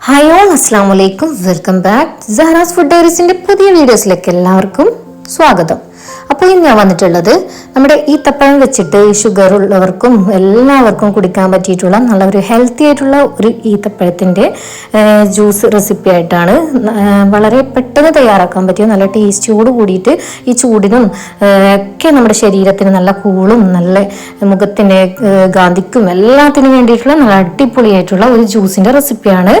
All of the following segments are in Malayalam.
ഹായ് ഓൾ അസ്സാം വലൈക്കും വെൽക്കം ബാക്ക് സഹറാസ് ഫുഡ് ഡയറീസിന്റെ പുതിയ വീഡിയോസിലേക്ക് എല്ലാവർക്കും സ്വാഗതം. അപ്പോൾ ഇന്ന് ഞാൻ വന്നിട്ടുള്ളത് നമ്മുടെ ഈ തപ്പഴം വെച്ചിട്ട് ഈ ഷുഗർ ഉള്ളവർക്കും എല്ലാവർക്കും കുടിക്കാൻ പറ്റിയിട്ടുള്ള നല്ല ഒരു ഹെൽത്തി ആയിട്ടുള്ള ഒരു ഈത്തപ്പഴത്തിന്റെ ജ്യൂസ് റെസിപ്പി ആയിട്ടാണ് വളരെ പെട്ടെന്ന് തയ്യാറാക്കാൻ പറ്റിയ നല്ല ടേസ്റ്റിയോട് കൂടിയിട്ട് ഈ ചൂടിനും ഒക്കെ നമ്മുടെ ശരീരത്തിന് നല്ല കൂളും നല്ല മുഖത്തിന്റെ ഗാന്ധിക്കും എല്ലാത്തിനും വേണ്ടിയിട്ടുള്ള നല്ല അടിപൊളിയായിട്ടുള്ള ഒരു ജ്യൂസിന്റെ റെസിപ്പിയാണ്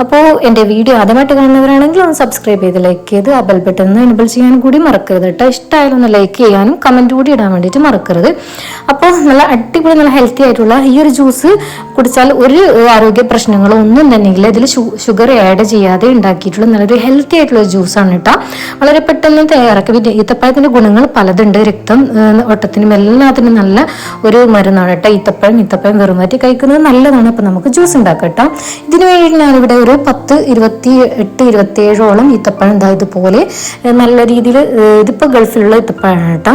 അപ്പോൾ എന്റെ വീഡിയോ ആദ്യമായിട്ട് കാണുന്നവരാണെങ്കിൽ ഒന്ന് സബ്സ്ക്രൈബ് ചെയ്ത് ലൈക്ക് ചെയ്ത് ആ ബെൽ ബട്ടൺ എനബിൾ ചെയ്യാൻ കൂടി മറക്കരുത് കേട്ടോ ഇഷ്ടമായാലും ലൈക്ക് ചെയ്യാനും കമന്റ് കൂടി ഇടാൻ വേണ്ടിയിട്ട് മറക്കരുത്. അപ്പോൾ നല്ല അടിപൊളി നല്ല ഹെൽത്തി ആയിട്ടുള്ള ഈ ഒരു ജ്യൂസ് കുടിച്ചാൽ ഒരു ആരോഗ്യ പ്രശ്നങ്ങളോ ഒന്നും തന്നെ ഇല്ല ഇതിൽ ഷുഗർ ആഡ് ചെയ്യാതെ ഉണ്ടാക്കിയിട്ടുള്ള നല്ലൊരു ഹെൽത്തി ആയിട്ടുള്ള ജ്യൂസാണ് കേട്ടോ വളരെ പെട്ടെന്ന് തയ്യാറാക്കി. പിന്നെ ഈത്തപ്പഴത്തിന്റെ ഗുണങ്ങൾ പലതുണ്ട്. രക്തം ഒട്ടത്തിനും എല്ലാത്തിനും നല്ല ഒരു മരുന്നാണ് കേട്ടോ ഈത്തപ്പഴം. ഈത്തപ്പഴം വെറുമാറ്റി കഴിക്കുന്നത് നല്ലതാണ്. അപ്പം നമുക്ക് ജ്യൂസ് ഉണ്ടാക്കാം കേട്ടോ ഇതിനു വേണ്ടി ഞാനിവിടെ ഒരു പത്ത് ഇരുപത്തി എട്ട് ഇരുപത്തി ഏഴോളം ഈത്തപ്പഴം ഇതാ ഇതുപോലെ നല്ല രീതിയിൽ ഇതിപ്പോൾ ഗൾഫിലുള്ള ഈത്തപ്പഴമാണ് കേട്ടോ.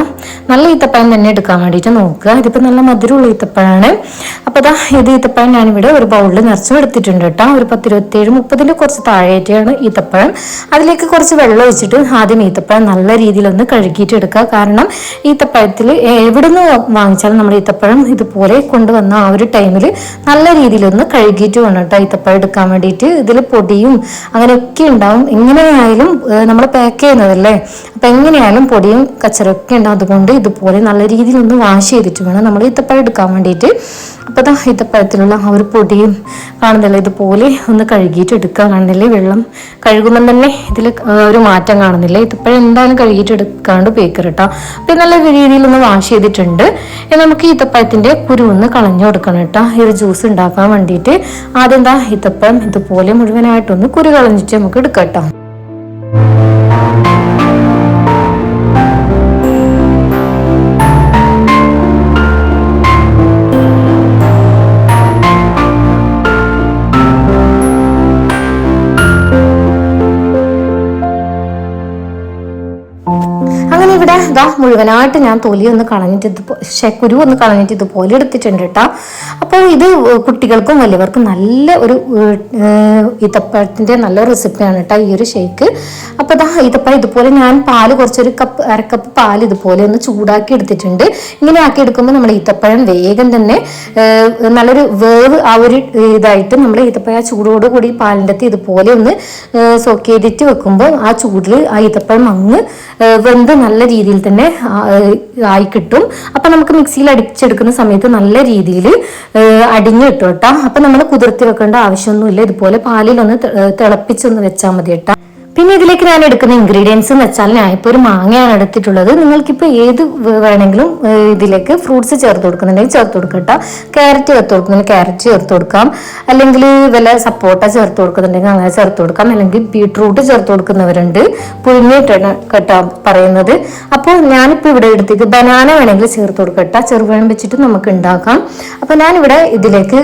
നല്ല ഈത്തപ്പഴം തന്നെ എടുക്കാൻ വേണ്ടിയിട്ട് നോക്കുക. ഇതിപ്പോൾ നല്ല മധുരമുള്ള ഈത്തപ്പഴമാണ് അപ്പോൾ അതാ ഇത് ഈത്തപ്പഴം ഞാനിവിടെ ഒരു ബൗളിൽ നിറച്ചും എടുത്തിട്ടുണ്ട് കേട്ടോ. ഒരു പത്ത് ഇരുപത്തേഴ് മുപ്പതിന്റെ കുറച്ച് താഴേറ്റാണ് ഈത്തപ്പഴം. അതിലേക്ക് കുറച്ച് വെള്ളം ഒഴിച്ചിട്ട് ആദ്യം ഈത്തപ്പഴം നല്ല രീതിയിലൊന്ന് കഴുകിയിട്ട് എടുക്കുക. കാരണം ഈത്തപ്പഴത്തിൽ എവിടുന്ന് വാങ്ങിച്ചാലും നമ്മൾ ഈത്തപ്പഴം ഇതുപോലെ കൊണ്ടുവന്ന ആ ഒരു ടൈമിൽ നല്ല രീതിയിലൊന്ന് കഴുകിയിട്ട് വേണം കേട്ടോ ഈത്തപ്പഴം എടുക്കാൻ വേണ്ടിയിട്ട്. ഇതിൽ പൊടിയും അങ്ങനെയൊക്കെ ഉണ്ടാവും. എങ്ങനെയായാലും നമ്മൾ പാക്ക് ചെയ്യുന്നതല്ലേ? അപ്പം എങ്ങനെയായാലും പൊടിയും കച്ചറൊക്കെ ഉണ്ടാകുന്നതുകൊണ്ട് ഇതുപോലെ നല്ല രീതിയിൽ ഒന്ന് വാഷ് ചെയ്തിട്ട് വേണം നമ്മൾ ഈത്തപ്പഴം എടുക്കാൻ വേണ്ടിയിട്ട്. അപ്പോൾ ദാ ഈത്തപ്പഴത്തിലുള്ള ആ ഒരു പൊടിയും കാണുന്നില്ല? ഇതുപോലെ ഒന്ന് കഴുകിയിട്ട് എടുക്കാൻ കാണുന്നില്ലേ? വെള്ളം കഴുകുമ്പം തന്നെ ഇതിൽ ഒരു മാറ്റം കാണുന്നില്ല? ഈത്തപ്പഴം എന്തായാലും കഴുകിയിട്ട് എടുക്കാണ്ട് ബേക്കർ കേട്ടോ അപ്പം നല്ല രീതിയിൽ ഒന്ന് വാഷ് ചെയ്തിട്ടുണ്ട്. നമുക്ക് ഈത്തപ്പഴത്തിന്റെ കുരു ഒന്ന് കളഞ്ഞു കൊടുക്കണം കേട്ടോ. ഈ ഒരു ജ്യൂസ് ഉണ്ടാക്കാൻ വേണ്ടിയിട്ട്. ആദ്യം എന്താ ഈത്തപ്പഴം ഇതുപോലെ മുഴുവനായിട്ടൊന്ന് കുരു കളഞ്ഞിട്ട് നമുക്ക് എടുക്കാം കേട്ടോ. മുഴുവനായിട്ട് ഞാൻ തൊലി ഒന്ന് കളഞ്ഞിട്ട് ഇത് കുരു ഒന്ന് കളഞ്ഞിട്ട് ഇതുപോലെ എടുത്തിട്ടുണ്ട് കേട്ടോ അപ്പോൾ ഇത് കുട്ടികൾക്കും വലിയവർക്കും നല്ല ഒരു ഇതപ്പഴത്തിന്റെ നല്ല റെസിപ്പിയാണ് കേട്ടോ ഈ ഒരു ഷേക്ക് അപ്പോൾ ഇതാ ഈത്തപ്പഴം ഇതുപോലെ ഞാൻ പാൽ കുറച്ചൊരു കപ്പ് അരക്കപ്പ് പാൽ ഇതുപോലെ ഒന്ന് ചൂടാക്കി എടുത്തിട്ടുണ്ട്. ഇങ്ങനെ ആക്കി എടുക്കുമ്പോൾ നമ്മൾ ഈത്തപ്പഴം വേഗം തന്നെ നല്ലൊരു വേവ് ആ ഒരു ഇതായിട്ട് നമ്മൾ ഈത്തപ്പഴം ആ ചൂടോട് കൂടി പാലിന്റെ ഇതുപോലെ ഒന്ന് സോക്ക് ചെയ്തിട്ട് വെക്കുമ്പോൾ ആ ചൂടിൽ ആ ഈത്തപ്പഴം അങ്ങ് വെന്ത് നല്ല രീതിയിൽ തന്നെ ആയി കിട്ടും. അപ്പം നമുക്ക് മിക്സിയിൽ അടിച്ചെടുക്കുന്ന സമയത്ത് നല്ല രീതിയിൽ അടിഞ്ഞു കിട്ടും കേട്ടോ അപ്പം നമ്മൾ കുതിർത്തി വെക്കേണ്ട ആവശ്യമൊന്നുമില്ല. ഇതുപോലെ പാലിൽ ഒന്ന് ഏഹ് തിളപ്പിച്ചൊന്ന് വെച്ചാൽ മതി കേട്ടോ പിന്നെ ഇതിലേക്ക് ഞാൻ എടുക്കുന്ന ഇൻഗ്രീഡിയൻസ് എന്ന് വെച്ചാൽ ഞാൻ ഇപ്പോൾ ഒരു മാങ്ങയാണ് എടുത്തിട്ടുള്ളത്. നിങ്ങൾക്കിപ്പോൾ ഏത് വേണമെങ്കിലും ഇതിലേക്ക് ഫ്രൂട്ട്സ് ചേർത്ത് കൊടുക്കുന്നുണ്ടെങ്കിൽ ചേർത്ത് കൊടുക്കട്ടോ ക്യാരറ്റ് ചേർത്ത് കൊടുക്കുന്നുണ്ടെങ്കിൽ ക്യാരറ്റ് ചേർത്ത് കൊടുക്കാം. അല്ലെങ്കിൽ വല്ല സപ്പോട്ട ചേർത്ത് കൊടുക്കുന്നുണ്ടെങ്കിൽ അങ്ങനെ ചേർത്ത് കൊടുക്കാം. അല്ലെങ്കിൽ ബീട്രൂട്ട് ചേർത്ത് കൊടുക്കുന്നവരുണ്ട്. പുഴുങ്ങിയിട്ടാണ് കേട്ടോ പറയുന്നത്. അപ്പോൾ ഞാനിപ്പോൾ ഇവിടെ എടുത്തേക്ക് ബനാന വേണമെങ്കിൽ ചേർത്ത് കൊടുക്കട്ടോ ചെറുപഴം വെച്ചിട്ട് നമുക്ക് ഉണ്ടാക്കാം. അപ്പോൾ ഞാനിവിടെ ഇതിലേക്ക്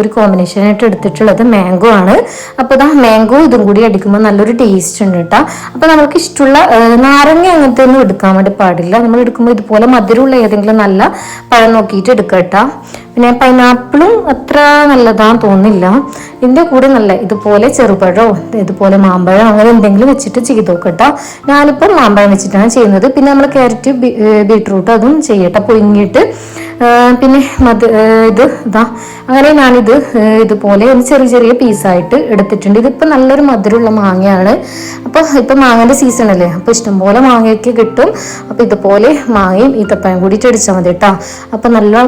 ഒരു കോമ്പിനേഷനായിട്ട് എടുത്തിട്ടുള്ളത് മാംഗോ ആണ്. അപ്പോൾ ഇതാ മാംഗോ ഇതും കൂടി അടിക്കുമ്പോൾ നല്ലൊരു ടേസ്റ്റ് ഉണ്ട് കേട്ടോ അപ്പോൾ നമുക്ക് ഇഷ്ടമുള്ള നാരങ്ങ അങ്ങനത്തെ ഒന്നും എടുക്കാൻ വേണ്ടി പാടില്ല. നമ്മൾ എടുക്കുമ്പോൾ ഇതുപോലെ മധുരമുള്ള ഏതെങ്കിലും നല്ല പഴം നോക്കിയിട്ട് എടുക്കുക കേട്ടോ പിന്നെ പൈനാപ്പിളും അത്ര നല്ലതാന്ന് തോന്നില്ല ഇതിന്റെ കൂടെ നല്ല ഇതുപോലെ ചെറുപഴോ ഇതുപോലെ മാമ്പഴം അങ്ങനെ എന്തെങ്കിലും വെച്ചിട്ട് ചെയ്ത് നോക്കട്ടോ ഞാനിപ്പോൾ മാമ്പഴം വെച്ചിട്ടാണ് ചെയ്യുന്നത്. പിന്നെ നമ്മൾ ക്യാരറ്റ് ബീട്രൂട്ട് അതും ചെയ്യട്ടെ പൊയിങ്ങിയിട്ട് പിന്നെ മത് ഇത് ഇതാ അങ്ങനെ ഞാനിത് ഇതുപോലെ ഒന്ന് ചെറിയ ചെറിയ പീസായിട്ട് എടുത്തിട്ടുണ്ട്. ഇതിപ്പോൾ നല്ലൊരു മധുരമുള്ള മാങ്ങയാണ്. അപ്പോൾ ഇപ്പം മാങ്ങന്റെ സീസൺ അല്ലേ? അപ്പോൾ ഇഷ്ടംപോലെ മാങ്ങയൊക്കെ കിട്ടും. അപ്പോൾ ഇതുപോലെ മാങ്ങയും ഈത്തപ്പഴം കൂടിയിട്ട് അടിച്ചാൽ മതി കേട്ടോ അപ്പോൾ നല്ല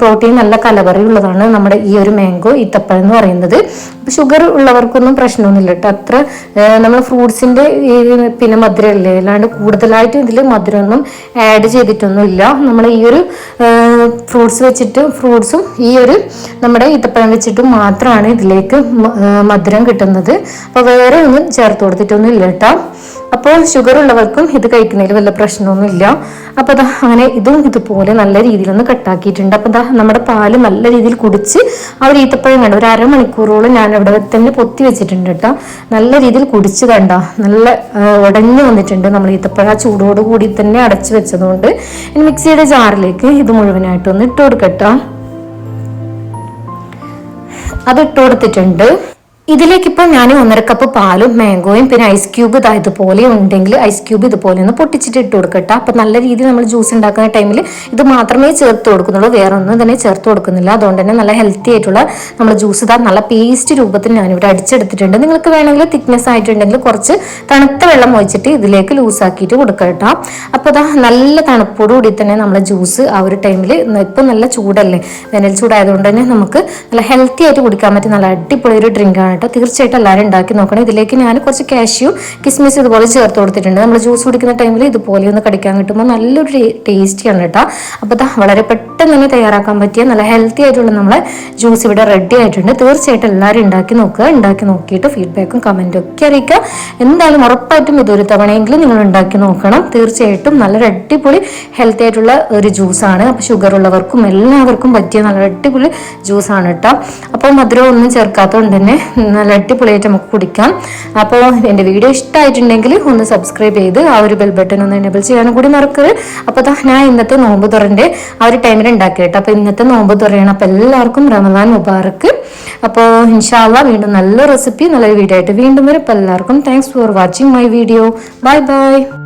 പ്രോട്ടീൻ നല്ല കലവറി ഉള്ളതാണ് നമ്മുടെ ഈ ഒരു മാംഗോ ഈത്തപ്പഴം എന്ന് പറയുന്നത്. അപ്പോൾ ഷുഗർ ഉള്ളവർക്കൊന്നും പ്രശ്നമൊന്നുമില്ല കേട്ടോ അത്ര നമ്മൾ ഫ്രൂട്ട്സിന്റെ പിന്നെ മധുരമല്ലേ അല്ലാണ്ട് കൂടുതലായിട്ടും ഇതിൽ മധുരമൊന്നും ആഡ് ചെയ്തിട്ടൊന്നും ഇല്ല നമ്മൾ ഈ ഒരു ഫ്രൂട്ട്സ് വെച്ചിട്ട് ഫ്രൂട്ട്സും ഈ ഒരു നമ്മുടെ ഈത്തപ്പഴം വെച്ചിട്ട് മാത്രമാണ് ഇതിലേക്ക് മധുരം കിട്ടുന്നത്. അപ്പോൾ വേറെ ഒന്നും ചേർത്ത് കൊടുത്തിട്ടൊന്നും ഇല്ല കേട്ടോ. അപ്പോൾ ഷുഗർ ഉള്ളവർക്കും ഇത് കഴിക്കുന്നതിൽ വല്ല പ്രശ്നമൊന്നുമില്ല. അപ്പോൾ അതാ അങ്ങനെ ഇതും ഇതുപോലെ നല്ല രീതിയിൽ ഒന്ന് കട്ടാക്കിയിട്ടുണ്ട് അപ്പോൾ അതാ നമ്മുടെ പാൽ നല്ല രീതിയിൽ കുടിച്ച് ആ ഒരു ഈത്തപ്പഴം കണ്ട ഒരു അരമണിക്കൂറോളം ഞാൻ അവിടെ തന്നെ പൊത്തി വെച്ചിട്ടുണ്ട് കേട്ടോ. നല്ല രീതിയിൽ കുടിച്ച് കണ്ട? നല്ല ഉടഞ്ഞു വന്നിട്ടുണ്ട് നമ്മൾ ഈത്തപ്പഴം. ആ ചൂടോട് കൂടി തന്നെ അടച്ചു വെച്ചതുകൊണ്ട് ഇനി മിക്സിയുടെ ജാറിലേക്ക് ഇത് മുഴുവനായിട്ടൊന്ന് ഇട്ട് കൊടുക്കട്ടോ അത് ഇട്ട് കൊടുത്തിട്ടുണ്ട്. ഇതിലേക്ക് ഇപ്പോൾ ഞാൻ ഒന്നര കപ്പ് പാലും മാംഗോയും പിന്നെ ഐസ് ക്യൂബ് ഇതാ ഇതുപോലെ ഉണ്ടെങ്കിൽ ഐസ് ക്യൂബ് ഇതുപോലെ ഒന്ന് പൊട്ടിച്ചിട്ട് ഇട്ട് കൊടുക്കട്ടെ. അപ്പം നല്ല രീതിയിൽ നമ്മൾ ജ്യൂസ് ഉണ്ടാക്കുന്ന ടൈമിൽ ഇത് മാത്രമേ ചേർത്ത് കൊടുക്കുന്നുള്ളൂ. വേറെ ഒന്നും തന്നെ ചേർത്ത് കൊടുക്കുന്നില്ല. അതുകൊണ്ട് തന്നെ നല്ല ഹെൽത്തി ആയിട്ടുള്ള നമ്മൾ ജ്യൂസ് ഇതാ നല്ല പേസ്റ്റ് രൂപത്തിൽ ഞാനിവിടെ അടിച്ചെടുത്തിട്ടുണ്ട്. നിങ്ങൾക്ക് വേണമെങ്കിൽ തിക്നെസ് ആയിട്ടുണ്ടെങ്കിൽ കുറച്ച് തണുത്ത വെള്ളം ഒഴിച്ചിട്ട് ഇതിലേക്ക് ലൂസാക്കിയിട്ട് കൊടുക്കട്ടോ. അപ്പോൾ ഇതാ നല്ല തണുപ്പോടുകൂടി തന്നെ നമ്മളെ ജ്യൂസ് ആ ഒരു ടൈമിൽ ഇപ്പം നല്ല ചൂടല്ലേ? വേനൽ ചൂടായതുകൊണ്ട് തന്നെ നമുക്ക് നല്ല ഹെൽത്തി ആയിട്ട് കുടിക്കാൻ പറ്റിയ നല്ല അടിപൊളി ഒരു ഡ്രിങ്ക് ആണ് കേട്ടോ തീർച്ചയായിട്ടും എല്ലാവരും ഉണ്ടാക്കി നോക്കണം. ഇതിലേക്ക് ഞാൻ കുറച്ച് കാഷ്യൂ കിസ്മിസ് ഇതുപോലെ ചേർത്ത് കൊടുത്തിട്ടുണ്ട്. നമ്മൾ ജ്യൂസ് കുടിക്കുന്ന ടൈമിൽ ഇതുപോലെ ഒന്ന് കടിക്കാൻ കിട്ടുമ്പോൾ നല്ലൊരു ടേസ്റ്റിയാണ് കേട്ടോ. അപ്പോൾ ഇതാ വളരെ പെട്ടെന്ന് തന്നെ തയ്യാറാക്കാൻ പറ്റിയ നല്ല ഹെൽത്തി ആയിട്ടുള്ള നമ്മളെ ജ്യൂസ് ഇവിടെ റെഡി ആയിട്ടുണ്ട്. തീർച്ചയായിട്ടും എല്ലാവരും ഉണ്ടാക്കി നോക്കുക. ഉണ്ടാക്കി നോക്കിയിട്ട് ഫീഡ്ബാക്കും കമന്റും ഒക്കെ അറിയിക്കുക. എന്തായാലും ഉറപ്പായിട്ടും ഇതൊരു തവണയെങ്കിലും നിങ്ങൾ ഉണ്ടാക്കി നോക്കണം. തീർച്ചയായിട്ടും നല്ല അടിപൊളി ഹെൽത്തി ആയിട്ടുള്ള ഒരു ജ്യൂസാണ് അപ്പോൾ ഷുഗർ ഉള്ളവർക്കും എല്ലാവർക്കും പറ്റിയ നല്ല അടിപൊളി ജ്യൂസാണ് കേട്ടോ. അപ്പോൾ മധുരം ഒന്നും ചേർക്കാത്തതുകൊണ്ട് തന്നെ നല്ല അടിപൊളിയായിട്ട് നമുക്ക് കുടിക്കാം. അപ്പോൾ എന്റെ വീഡിയോ ഇഷ്ടമായിട്ടുണ്ടെങ്കിൽ ഒന്ന് സബ്സ്ക്രൈബ് ചെയ്ത് ആ ഒരു ബെൽ ബട്ടൺ ഒന്ന് എനേബിൾ ചെയ്യാനും കൂടി മറക്കരുത്. അപ്പോൾ ഞാൻ ഇന്നത്തെ നോമ്പ് തുറന്റെ ആ ഒരു ടൈമിൽ ഉണ്ടാക്കി കേട്ടോ അപ്പോൾ ഇന്നത്തെ നോമ്പ് തുറയാണ് അപ്പോൾ എല്ലാവർക്കും റമദാൻ മുബാറക്ക് അപ്പോൾ ഇൻഷാല്ല വീണ്ടും നല്ല റെസിപ്പി നല്ലൊരു വീഡിയോ ആയിട്ട് വീണ്ടും വരും. അപ്പോൾ എല്ലാവർക്കും thanks for watching my video bye bye